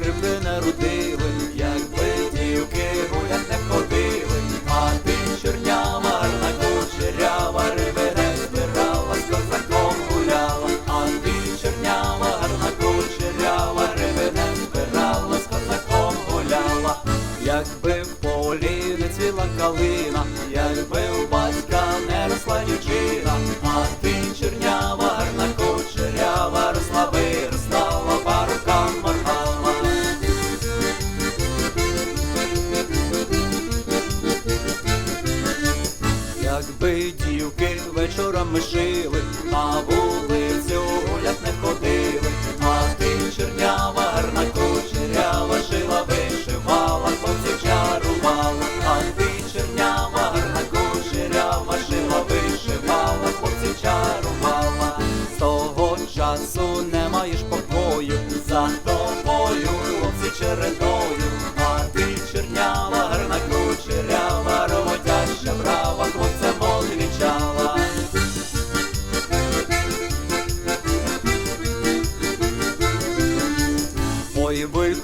не родили, якби дівки гулять не ходили, а ти чорнява, гарна кучерява, риби не збирала, з козаком гуляла, а ти чорнява, гарна кучерява, риби не збирала, з козаком гуляла, якби в полі не цвіла калина, якби у батька не росла дівчина, Якби дівки вечорами шили, на вулицю гулять не ходили, а ти чорнява, гарна кучерява, шила, вишивала, хлопців чарувала, а ти чорнява, гарна кучерява, шила, вишивала, хлопців чарувала. З того часу не маєш покою,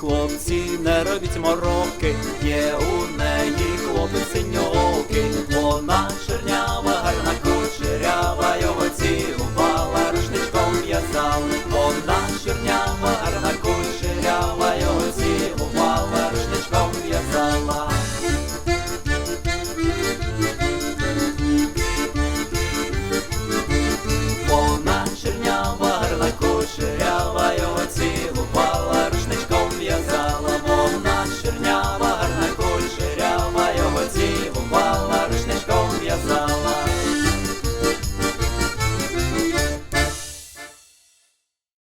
хлопці, не робіть мороки, є у неї хлопець синьоки, вона